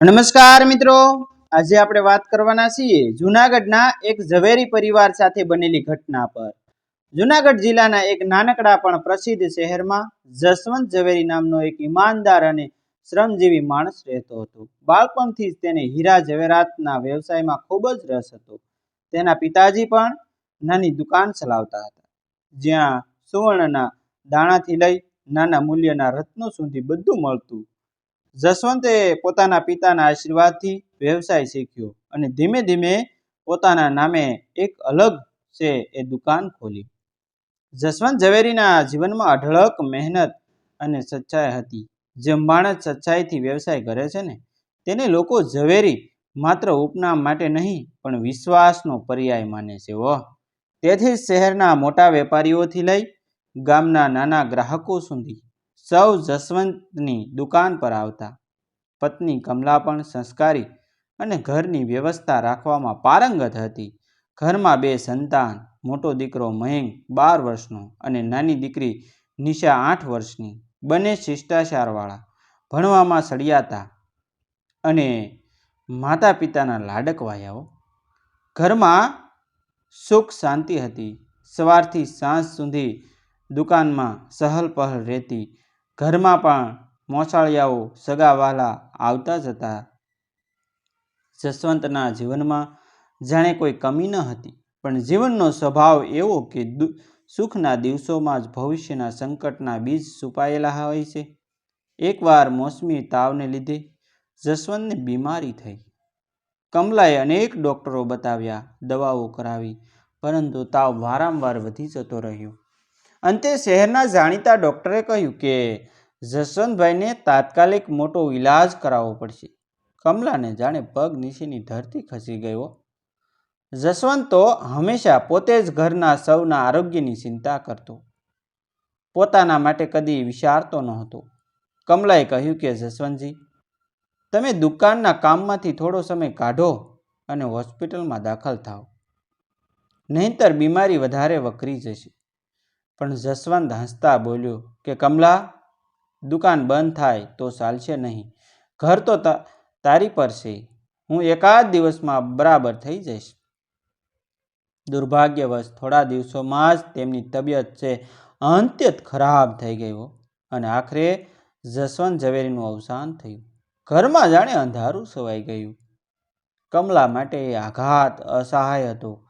નમસ્કાર મિત્રો. આજે આપણે વાત કરવાના છીએ જુનાગઢના એક ઝવેરી પરિવાર સાથે બનેલી ઘટના પર. જુનાગઢ જિલ્લાના એક નાનકડા પણ પ્રસિદ્ધ શહેરમાં જસવંત ઝવેરી નામનો એક ઈમાનદાર અને શ્રમજીવી માણસ રહેતો હતો. બાળપણથી જ તેને હીરા ઝવેરાતના વ્યવસાયમાં ખૂબ જ રસ હતો. તેના પિતાજી પણ નાની દુકાન ચલાવતા હતા, જ્યાં સુવર્ણના દાણાથી લઈ નાના મૂલ્યના રત્નો સુધી બધું મળતું જસવંતે પોતાના પિતાના આશીર્વાદથી વ્યવસાય શીખ્યો અને ધીમે ધીમે પોતાના નામે એક અલગ છે એ દુકાન ખોલી. જસવંત ઝવેરીના જીવનમાં અઢળક મહેનત અને સચ્ચાઈ હતી. જેમ માણસ સચ્ચાઈથી વ્યવસાય કરે છે ને, તેને લોકો ઝવેરી માત્ર ઉપનામ માટે નહીં, પણ વિશ્વાસનો પર્યાય માને છે. વહ તેથી જ શહેરના મોટા વેપારીઓથી લઈ ગામના નાના ગ્રાહકો સુધી સૌ જસવંતની દુકાન પર આવતા. પત્ની કમલા પણ સંસ્કારી અને ઘરની વ્યવસ્થા રાખવામાં પારંગત હતી. ઘરમાં બે સંતાન, મોટો દીકરો મહેંગ બાર વર્ષનો અને નાની દીકરી નિશા આઠ વર્ષની, બંને શિષ્ટાચારવાળા. ભણવામાં સળિયાતા અને માતા પિતાના લાડકવાયાઓ ઘરમાં સુખ શાંતિ હતી. સવારથી સાંજ સુધી દુકાનમાં સહલ પહલ રહેતી ઘરમાં પણ મોસાળિયાઓ સગાવાલા આવતા જતા જસવંતના જીવનમાં જાણે કોઈ કમી ન હતી. પણ જીવનનો સ્વભાવ એવો કે સુખના દિવસોમાં જ ભવિષ્યના સંકટના બીજ છુપાયેલા હોય છે. એકવાર મોસમી તાવને લીધે જસવંતને બીમારી થઈ. કમલાએ અનેક ડૉક્ટરો બતાવ્યા, દવાઓ કરાવી, પરંતુ તાવ વારંવાર વધી જતો રહ્યો. અંતે શહેરના જાણીતા ડૉક્ટરે કહ્યું કે, જસવંતભાઈને તાત્કાલિક મોટો ઈલાજ કરાવવો પડશે. કમલાને જાણે પગ નીચેની ધરતી ખસી ગયો. જસવંત તો હંમેશા પોતે જ ઘરના સૌના આરોગ્યની ચિંતા કરતો. પોતાના માટે કદી વિચારતો નહોતો. કમલાએ કહ્યું કે, જસવંતજી, તમે દુકાનના કામમાંથી થોડો સમય કાઢો અને હોસ્પિટલમાં દાખલ થાઓ. નહીંતર બીમારી વધારે વકરી જશે. પણ જસવંત હસતા બોલ્યો કે, કમલા, દુકાન બંધ થાય તો ચાલશે નહીં. ઘર તો તારી પર છે. હું એકાદ દિવસમાં બરાબર થઈ જઈશ. દુર્ભાગ્યવશ થોડા દિવસોમાં જ તેમની તબિયત છે અંત્યત ખરાબ થઈ ગયો અને આખરે જસવંત ઝવેરીનું અવસાન થયું. ઘરમાં જાણે અંધારું સવાઈ ગયું. કમલા માટે એ આઘાત અસહાય હતો.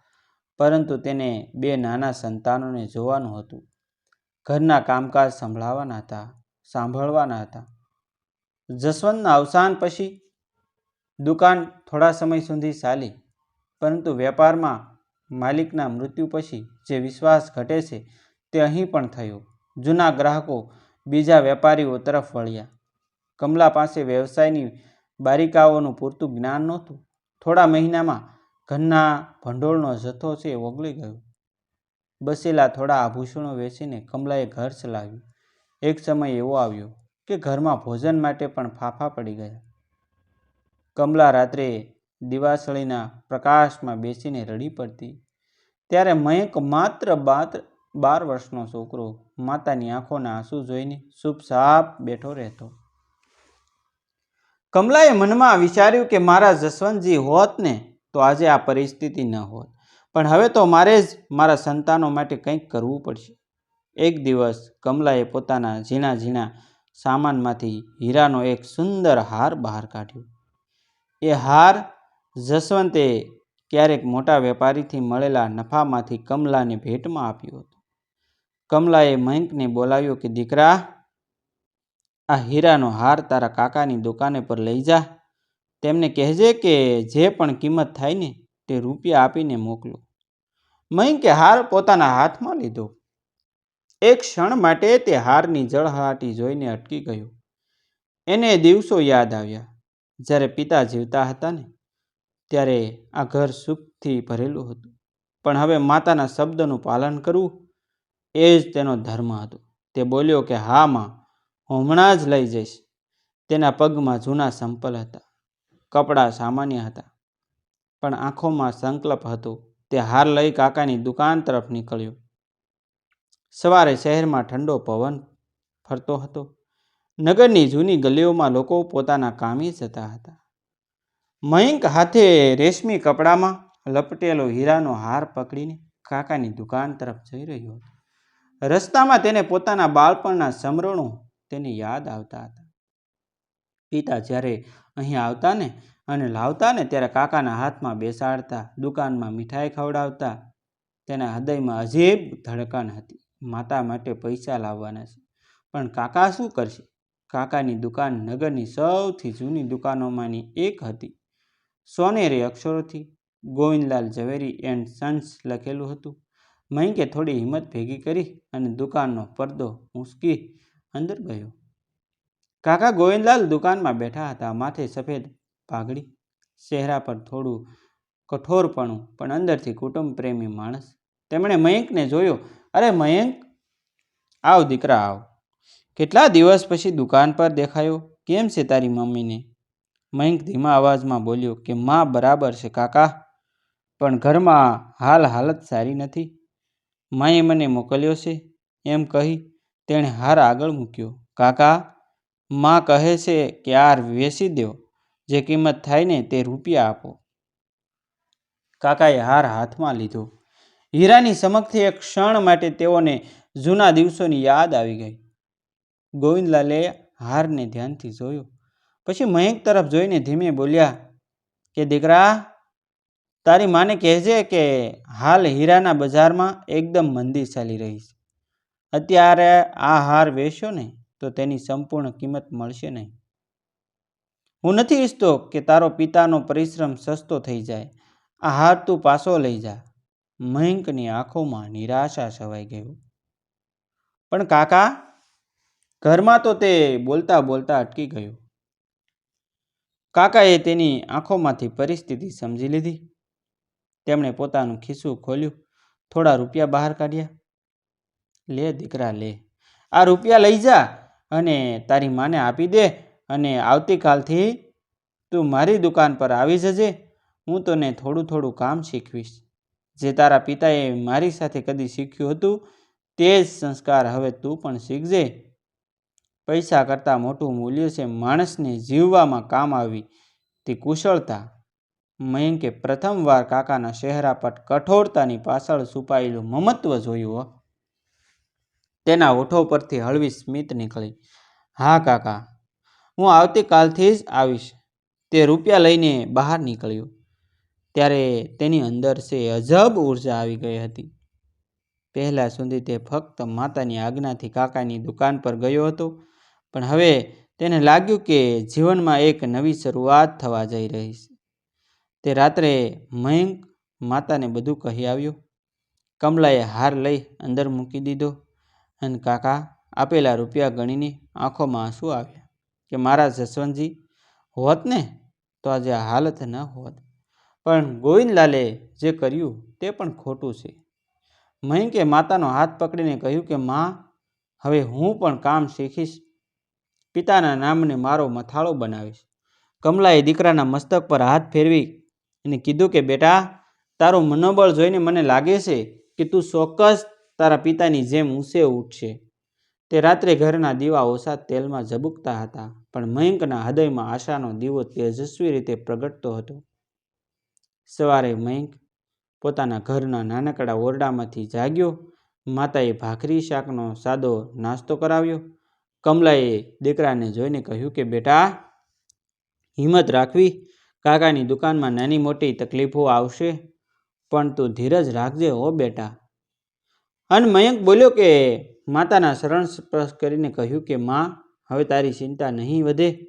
પરંતુ તેને બે નાના સંતાનોને જોવાનું હતું. ઘરના કામકાજ સંભળાવવાના હતા, સાંભળવાના હતા. જસવંતના અવસાન પછી દુકાન થોડા સમય સુધી ચાલી, પરંતુ વેપારમાં માલિકના મૃત્યુ પછી જે વિશ્વાસ ઘટે છે તે અહીં પણ થયો. જૂના ગ્રાહકો બીજા વેપારીઓ તરફ વળ્યા. કમલા પાસે વ્યવસાયની બારીકાઓનું પૂરતું જ્ઞાન નહોતું. થોડા મહિનામાં ઘરના ભંડોળનો જથ્થો છે એ ઓગળી ગયો. બસેલા થોડા આભૂષણો વેચીને કમલાએ ઘર ચલાવ્યું. એક સમય એવો આવ્યો કે ઘરમાં ભોજન માટે પણ ફાફા પડી ગયા. કમલા રાત્રે દિવાસળીના પ્રકાશમાં બેસીને રડી પડતી. ત્યારે મયંક માત્ર બાર વર્ષનો છોકરો માતાની આંખોના આંસુ જોઈને ચૂપચાપ બેઠો રહેતો. કમલાએ મનમાં વિચાર્યું કે મારા જસવંતજી હોત ને તો આજે આ પરિસ્થિતિ ન હોત. પણ હવે તો મારે જ મારા સંતાનો માટે કંઈક કરવું પડશે. એક દિવસ કમલાએ પોતાના ઝીણા ઝીણા સામાનમાંથી હીરાનો એક સુંદર હાર બહાર કાઢ્યો. એ હાર જસવંતે ક્યારેક મોટા વેપારીથી મળેલા નફામાંથી કમલાને ભેટમાં આપ્યો હતો. કમલાએ મયંકને બોલાવ્યો કે, દીકરા, આ હીરાનો હાર તારા કાકાની દુકાને પર લઈ જા. તેમને કહેજે કે જે પણ કિંમત થાય ને તે રૂપિયા આપીને મોકલો. મયંકે હાર પોતાના હાથમાં લીધો. એક ક્ષણ માટે તે હારની જળહળાટી જોઈને અટકી ગયો. એને દિવસો યાદ આવ્યા. જ્યારે પિતા જીવતા હતા ને, ત્યારે આ ઘર સુખથી ભરેલું હતું. પણ હવે માતાના શબ્દનું પાલન કરવું એ જ તેનો ધર્મ હતો. તે બોલ્યો કે, હા માં હમણાં જ લઈ જઈશ. તેના પગમાં જૂના સંપલ હતા. કપડાં સામાન્ય હતા. પણ આંખોમાં સંકલ્પ હતો તે હાર લઈ કાકાની દુકાન તરફ નીકળ્યો. સવારે શહેરમાં ઠંડો પવન ફરતો હતો. નગરની જૂની ગલીઓમાં લોકો પોતાના કામે જતા હતા. મયંક હાથે રેશમી કપડામાં લપટેલો હીરાનો હાર પકડીને કાકાની દુકાન તરફ જઈ રહ્યો હતો. રસ્તામાં તેને પોતાના બાળપણના સમરણો તેને યાદ આવતા હતા. પિતા જ્યારે અહીં આવતા ને અને લાવતા ને ત્યારે કાકાના હાથમાં બેસાડતા, દુકાનમાં મીઠાઈ ખવડાવતા, તેના હૃદયમાં અજીબ ધડકન હતી. માતા માટે પૈસા લાવવાના છે. પણ કાકા શું કરશે? કાકાની દુકાન નગરની સૌથી જૂની દુકાનોમાંની એક હતી. સોનેરી અક્ષરોથી ગોવિંદલાલ ઝવેરી એન્ડ સન્સ લખેલું હતું. મયંકે થોડી હિંમત ભેગી કરી અને દુકાનનો પડદો ઊંચકી અંદર ગયો. કાકા ગોવિંદલાલ દુકાનમાં બેઠા હતા, માથે સફેદ પાઘડી, ચહેરા પર થોડું કઠોરપણું, પણ અંદરથી કુટુંબ પ્રેમી માણસ. તેમણે મયંકને જોયો, અરે મયંક, આવ દીકરા આવ. કેટલા દિવસ પછી દુકાન પર દેખાયો? કેમ છે તારી મમ્મીને? મયંક ધીમા અવાજમાં બોલ્યો કે, માં બરાબર છે કાકા, પણ ઘરમાં હાલ હાલત સારી નથી. માએ મને મોકલ્યો છે. એમ કહી તેણે હાર આગળ મૂક્યો. કાકા માં કહે છે કે આ વેચી દો, જે કિંમત થાય ને તે રૂપિયા આપો. કાકાએ હાર હાથમાં લીધો. હીરાની સમક્ષથી એક ક્ષણ માટે તેઓને જૂના દિવસોની યાદ આવી ગઈ. ગોવિંદલાલે હારને ધ્યાનથી જોયો. પછી મહેક તરફ જોઈને ધીમે બોલ્યા, કે દીકરા, તારી માને કહેજે કે હાલ હીરાના બજારમાં એકદમ મંદી ચાલી રહી છે. અત્યારે આ હાર વેચ્યો ને. તો તેની સંપૂર્ણ કિંમત મળશે નહીં. હું નથી ઈચ્છતો કે તારો પિતાનો પરિશ્રમ સસ્તો થઈ જાય. આ હાર તું પાછો લઈ જા. મયંકની આંખોમાં નિરાશા છવાઈ ગયું પણ કાકા, ઘરમાં તો તે બોલતા બોલતા અટકી ગયો. કાકાએ તેની આંખોમાંથી પરિસ્થિતિ સમજી લીધી. તેમણે પોતાનું ખિસ્સું ખોલ્યું. થોડા રૂપિયા બહાર કાઢ્યા. લે દીકરા, લે. આ રૂપિયા લઈ જા. અને તારી માને આપી દે અને આવતીકાલથી તું મારી દુકાન પર આવી જજે. હું તને થોડું થોડું કામ શીખવીશ. જે તારા પિતાએ મારી સાથે કદી શીખ્યું હતું, તે જ સંસ્કાર હવે તું પણ શીખજે. પૈસા કરતાં મોટું મૂલ્ય છે માણસને જીવવામાં કામ આવી. તે કુશળતા. મયંકે પ્રથમવાર કાકાના ચહેરા પર કઠોરતાની પાછળ છુપાયેલું મમત્વ જોયું, હો. તેના ઓઠો પરથી હળવી સ્મિત નીકળી. હા, કાકા, હું આવતીકાલથી જ આવીશ. તે રૂપિયા લઈને બહાર નીકળ્યો. ત્યારે તેની અંદર છે અજબ ઊર્જા આવી ગઈ હતી. પહેલાં સુધી તે ફક્ત માતાની આજ્ઞાથી કાકાની દુકાન પર ગયો હતો, પણ હવે તેને લાગ્યું કે જીવનમાં એક નવી શરૂઆત થવા જઈ રહી છે. તે રાત્રે મયંક માતાને બધું કહી આવ્યો. કમલાએ હાર લઈ અંદર મૂકી દીધો. અને કાકા, આપેલા રૂપિયા ગણીને આંખોમાં આંસુ આવ્યા કે મારા જસવંતજી, હોત ને? તો આજે હાલત ન હોત. પણ ગોવિંદલાલે જે કર્યું તે પણ ખોટું છે. મહિંકે માતાનો હાથ પકડીને કહ્યું કે, માં, હવે હું પણ કામ શીખીશ. પિતાના નામને મારો મથાળો બનાવીશ. કમલાએ દીકરાના મસ્તક પર હાથ ફેરવી અને કીધું કે, બેટા, તારું મનોબળ જોઈને મને લાગે છે કે તું ચોક્કસ તારા પિતાની જેમ ઊંચે ઉઠશે. તે રાત્રે ઘરના દીવા ઓછા તેલમાં ઝબુકતા હતા, પણ મયંકના હૃદયમાં આશાનો દીવો તેજસ્વી રીતે પ્રગટતો હતો. સવારે મયંક પોતાના ઘરના નાનકડા ઓરડામાંથી જાગ્યો, માતાએ ભાખરી શાકનો સાદો નાસ્તો કરાવ્યો. કમલાએ દીકરાને જોઈને કહ્યું કે, બેટા, હિંમત રાખવી, કાકાની દુકાનમાં નાની મોટી તકલીફો આવશે, પણ તું ધીરજ રાખજે હો, બેટા. અને મયંક બોલ્યો કે, માતાના શરણ સ્પર્શ કરીને કહ્યું કે, માં, હવે તારી ચિંતા નહીં વધે.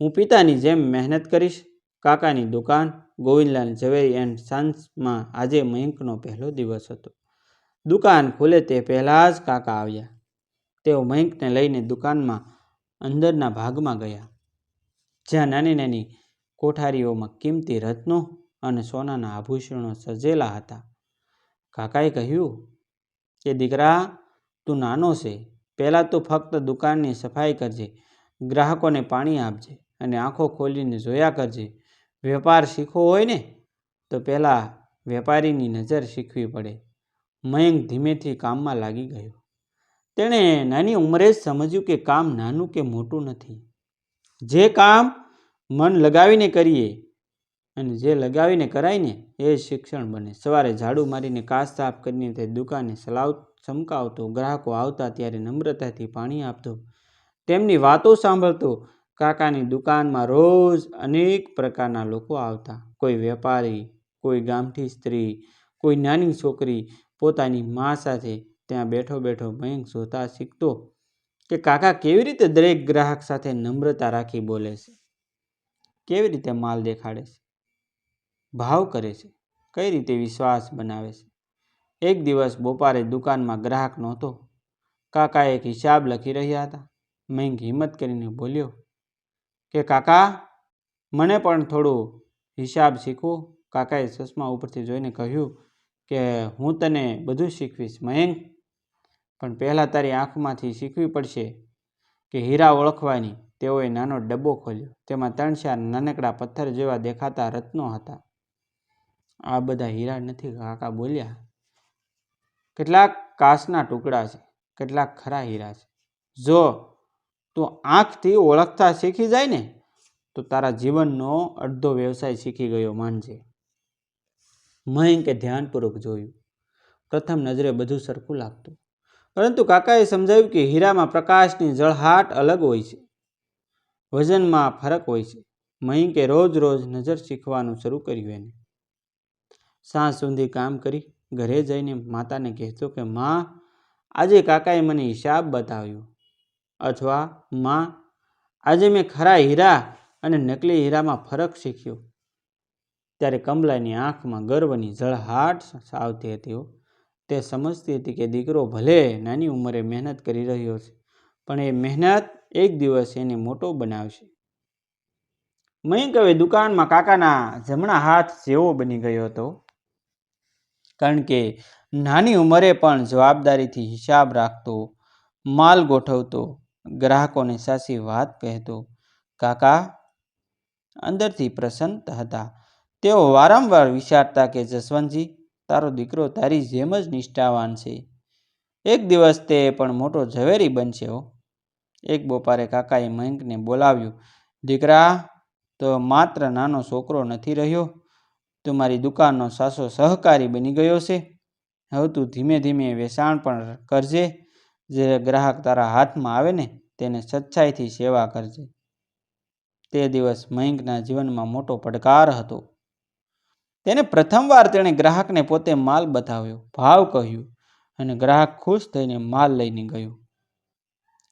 હું પિતાની જેમ મહેનત કરીશ. કાકાની દુકાન, ગોવિંદલાલ ઝવેરી એન્ડ સન્સમાં આજે મયંકનો પહેલો દિવસ હતો. દુકાન ખુલે તે પહેલાં જ કાકા આવ્યા. તેઓ મયંકને લઈને દુકાનમાં અંદરના ભાગમાં ગયા. જ્યાં નાની નાની કોઠારીઓમાં કિંમતી રત્નો અને સોનાના આભૂષણો સજેલા હતા. કાકાએ કહ્યું કે દીકરા, તું નાનો છે. પહેલાં તો ફક્ત દુકાનની સફાઈ કરજે, ગ્રાહકોને પાણી આપજે અને આંખો ખોલીને જોયા કરજે. વેપાર શીખવો હોય ને, તો પહેલાં વેપારીની નજર શીખવી પડે. મયંક ધીમેથી કામમાં લાગી ગયો. તેણે નાની ઉંમરે જ સમજ્યું કે કામ નાનું કે મોટું નથી. જે કામ મન લગાવીને કરીએ અને જે લગાવીને કરાય ને એ શિક્ષણ બને. સવારે ઝાડુ મારીને કાચ સાફ કરીને તે દુકાને સલાવ ચમકાવતો, ગ્રાહકો આવતા ત્યારે નમ્રતાથી પાણી આપતો. તેમની વાતો સાંભળતો કાકાની દુકાનમાં રોજ અનેક પ્રકારના લોકો આવતા. કોઈ વેપારી, કોઈ ગામઠી સ્ત્રી, કોઈ નાની છોકરી પોતાની મા સાથે ત્યાં બેઠો બેઠો મયંક જોતા શીખતો કે કાકા કેવી રીતે દરેક ગ્રાહક સાથે નમ્રતા રાખી બોલે છે? કેવી રીતે માલ દેખાડે છે? ભાવ કરે છે. કઈ રીતે વિશ્વાસ બનાવે છે? એક દિવસ બપોરે દુકાનમાં ગ્રાહક નહોતો. કાકા એક હિસાબ લખી રહ્યા હતા. મેંગ હિંમત કરીને બોલ્યો, કે કાકા, મને પણ થોડું હિસાબ શીખવો. કાકાએ ચશ્મા ઉપરથી જોઈને કહ્યું કે, હું તને બધું શીખવીશ મયંક પણ પહેલાં તારી આંખમાંથી શીખવી પડશે કે હીરા ઓળખવાની. તેઓએ નાનો ડબ્બો ખોલ્યો. તેમાં ત્રણ ચાર નાનકડા પથ્થર જેવા દેખાતા રત્નો હતા. આ બધા હીરા નથી કાકા બોલ્યા. કેટલાક કાસના ટુકડા છે, કેટલાક ખરા હીરા છે. જો તું આંખથી ઓળખતા શીખી જાય ને, તો તારા જીવનનો અડધો વ્યવસાય શીખી ગયો માનજે. મયંકે ધ્યાનપૂર્વક જોયું. પ્રથમ નજરે બધું સરખું લાગતું. પરંતુ કાકાએ સમજાવ્યું કે હીરામાં પ્રકાશની જળહાટ અલગ હોય છે. વજનમાં ફરક હોય છે. મયંકે રોજ રોજ નજર શીખવાનું શરૂ કર્યું એને. સાંજ સુધી કામ કરી ઘરે જઈને માતાને કહેતો કે, માં, આજે કાકાએ મને હિસાબ બતાવ્યો. અથવા, માં, આજે મેં ખરા હીરા અને નકલી હીરામાં ફરક શીખ્યો. ત્યારે કમલાની આંખમાં ગર્વની ઝળહાટ આવતી હતી તે સમજતી હતી કે દીકરો ભલે નાની ઉંમરે મહેનત કરી રહ્યો છે, પણ એ મહેનત એક દિવસ એને મોટો બનાવશે. મયંક હવે દુકાનમાં કાકાના જમણા હાથ જેવો બની ગયો હતો. કારણ કે નાની ઉંમરે પણ જવાબદારીથી હિસાબ રાખતો, માલ ગોઠવતો, ગ્રાહકોને સાચી વાત કહેતો, કાકા, અંદરથી પ્રસન્ન હતા. તેઓ વારંવાર વિચારતા કે, જસવંતજી, તારો દીકરો તારી જેમ જ નિષ્ઠાવાન છે. એક દિવસ તે પણ મોટો ઝવેરી બનશે હો. એક બપોરે કાકાએ મયંકને બોલાવ્યો, દીકરા, તો માત્ર નાનો છોકરો નથી રહ્યો. તું મારી દુકાનનો સાસો સહકારી બની ગયો છે. હવે તું ધીમે ધીમે વેચાણ પણ કરજે. જે ગ્રાહક તારા હાથમાં આવે ને, તેને સચ્ચાઈથી સેવા કરજે. તે દિવસ મયંકના જીવનમાં મોટો પડકાર હતો. તેને પ્રથમવાર તેણે ગ્રાહકને પોતે માલ બતાવ્યો, ભાવ કહ્યું અને ગ્રાહક ખુશ થઈને માલ લઈને ગયો.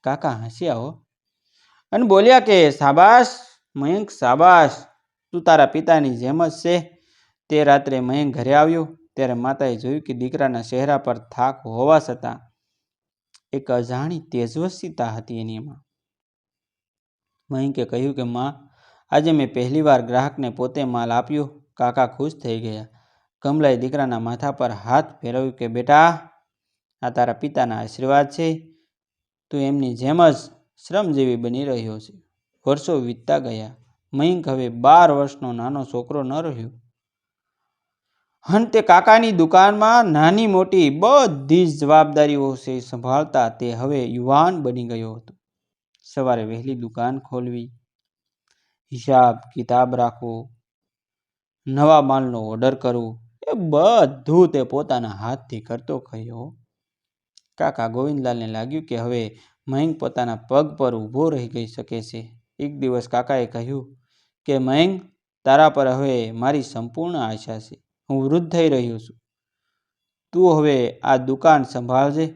કાકા હસ્યા હો અને બોલ્યા કે સાબાશ મયંક સાબાશ તું તારા પિતાની જેમ જ છે. તે રાત્રે મયંક ઘરે આવ્યો, ત્યારે માતાએ જોયું કે દીકરાના ચહેરા પર થાક હોવા છતાં એક અજાણી તેજસ્વીતા હતી એની એમાં. મયંકે કહ્યું કે, માં, આજે મેં પહેલીવાર ગ્રાહકને પોતે માલ આપ્યો. કાકા ખુશ થઈ ગયા. કમલાએ દીકરાના માથા પર હાથ ફેરવ્યું કે, બેટા, આ તારા પિતાના આશીર્વાદ છે. તું એમની જેમ જ શ્રમજીવી બની રહ્યો છે. વર્ષો વીતતા ગયા. મયંક હવે બાર વર્ષનો નાનો છોકરો ન રહ્યો. અને તે કાકાની દુકાનમાં નાની મોટી બધી જ જવાબદારીઓ છે સંભાળતા તે હવે યુવાન બની ગયો હતો. સવારે વહેલી દુકાન ખોલવી, હિસાબ કિતાબ રાખવો, નવા માલનો ઓર્ડર કરવો, એ બધું તે પોતાના હાથથી કરતો કહ્યો કાકા ગોવિંદલાલને લાગ્યું કે હવે મયંક પોતાના પગ પર ઊભો રહી ગઈ શકે છે. એક દિવસ કાકાએ કહ્યું કે, મયંક, તારા પર હવે મારી સંપૂર્ણ આશા છે. હું વૃદ્ધ થઈ રહ્યો છું. તું હવે આ દુકાન સંભાળજે.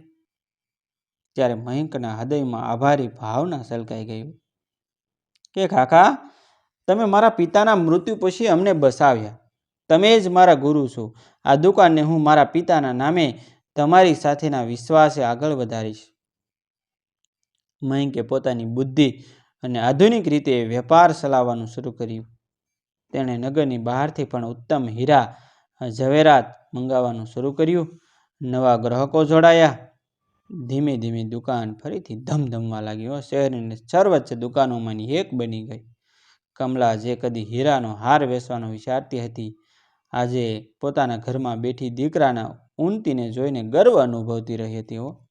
ત્યારે મયંકના હૃદયમાં આભારી ભાવના સલકાઈ ગયું કે કાકા, તમે મારા પિતાના મૃત્યુ પછી અમને બસાવ્યા. તમે જ મારા ગુરુ છો. આ દુકાનને હું મારા પિતાના નામે તમારી સાથેના વિશ્વાસે આગળ વધારીશ. મયંકે પોતાની બુદ્ધિ અને આધુનિક રીતે વેપાર ચલાવવાનું શરૂ કર્યું. તેણે નગરની બહારથી પણ ઉત્તમ હીરા ઝવેરાત મંગાવવાનું શરૂ કર્યું. નવા ગ્રાહકો જોડાયા. ધીમે ધીમે દુકાન ફરીથી ધમધમવા લાગ્યો. શહેરની સર્વોચ્ચ દુકાનોમાંની એક બની ગઈ. કમલા જે કદી હીરાનો હાર વેચવાનો વિચારતી હતી, આજે પોતાના ઘરમાં બેઠી દીકરાના ઉન્નતિને જોઈને ગર્વ અનુભવતી રહી હતી. હો,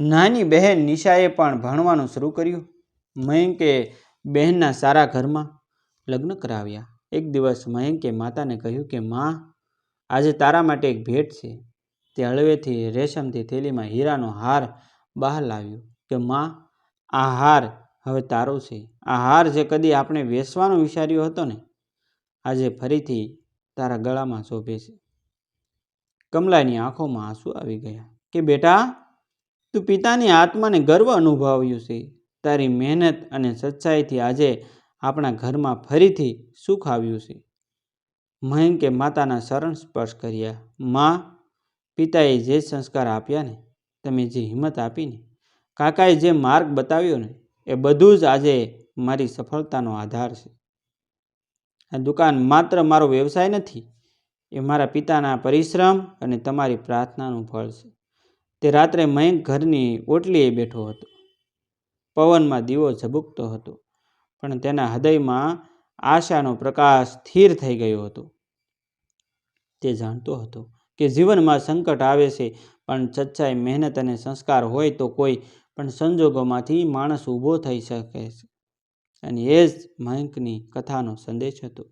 નાની બહેન નિશાએ પણ ભણવાનું શરૂ કર્યું. મયંકે બહેનના સારા ઘરમાં લગ્ન કરાવ્યા. એક દિવસ મયંકે માતાને કહ્યું કે, માં, આજે તારા માટે એક ભેટ છે. તે હળવેથી, રેશમથી થેલીમાં હીરાનો હાર બહાર લાવ્યો કે, માં, આ હાર હવે તારો છે. આ હાર જે કદી આપણે વેસવાનો વિચાર્યો હતો ને, આજે ફરીથી તારા ગળામાં શોભે છે. કમલાની આંખોમાં આંસુ આવી ગયા કે, બેટા, તું પિતાની આત્માને ગર્વ અનુભવ્યું છે. તારી મહેનત અને સચ્ચાઈથી આજે આપણા ઘરમાં ફરીથી સુખ આવ્યું છે. મયંકે માતાના શરણ સ્પર્શ કર્યા. માં, પિતાએ જે સંસ્કાર આપ્યા ને, તમે જે હિંમત આપીને, કાકાએ જે માર્ગ બતાવ્યો ને, એ બધું જ આજે મારી સફળતાનો આધાર છે. આ દુકાન માત્ર મારો વ્યવસાય નથી, એ મારા પિતાના પરિશ્રમ અને તમારી પ્રાર્થનાનું ફળ છે. તે રાત્રે મયંક ઘરની ઓટલીએ બેઠો હતો. પવનમાં દીવો ઝબૂકતો હતો. પણ તેના હૃદયમાં આશાનો પ્રકાશ સ્થિર થઈ ગયો હતો. તે જાણતો હતો કે જીવનમાં સંકટ આવે છે, પણ સચ્ચાઈ મહેનત અને સંસ્કાર હોય તો કોઈ પણ સંજોગોમાંથી માણસ ઊભો થઈ શકે છે. અને એ જ મયંકની કથાનો સંદેશ હતો.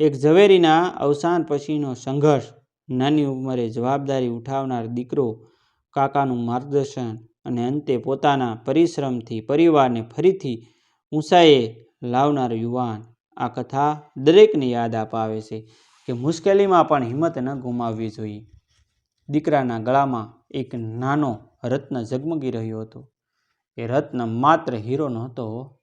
એક ઝવેરીના અવસાન પછીનો સંઘર્ષ, નાની ઉંમરે જવાબદારી ઉઠાવનાર દીકરો, કાકાનું માર્ગદર્શન અને અંતે પોતાના પરિશ્રમથી પરિવારને ફરીથી ઊંચાઈએ લાવનાર યુવાન આ કથા દરેકને યાદ અપાવે છે કે મુશ્કેલીમાં પણ હિંમત ન ગુમાવવી જોઈએ. દીકરાના ગળામાં એક નાનો રત્ન ઝગમગી રહ્યો હતો. એ રત્ન માત્ર હીરો નહોતો.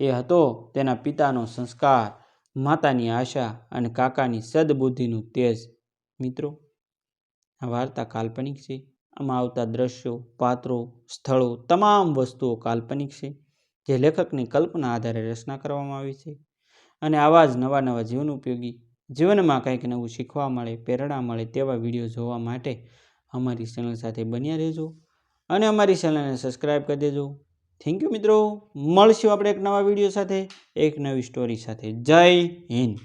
એ હતો તેના પિતાનો સંસ્કાર, માતાની આશા અને કાકાની સદબુદ્ધિનું તેજ. મિત્રો, આ વાર્તા કાલ્પનિક છે. આમાં આવતા દ્રશ્યો, પાત્રો, સ્થળો, તમામ વસ્તુઓ કાલ્પનિક છે. જે લેખકની કલ્પના આધારે રચના કરવામાં આવી છે અને આવા જ નવા નવા જીવન ઉપયોગી જીવનમાં કંઈક નવું શીખવા મળે, પ્રેરણા મળે તેવા વીડિયો જોવા માટે અમારી ચેનલ સાથે બન્યા રહેજો અને અમારી ચેનલને સબસ્ક્રાઈબ કરી દેજો. થેન્ક યુ મિત્રો. મળશું આપણે એક નવા વીડિયો સાથે, એક નવી સ્ટોરી સાથે. જય હિન્દ.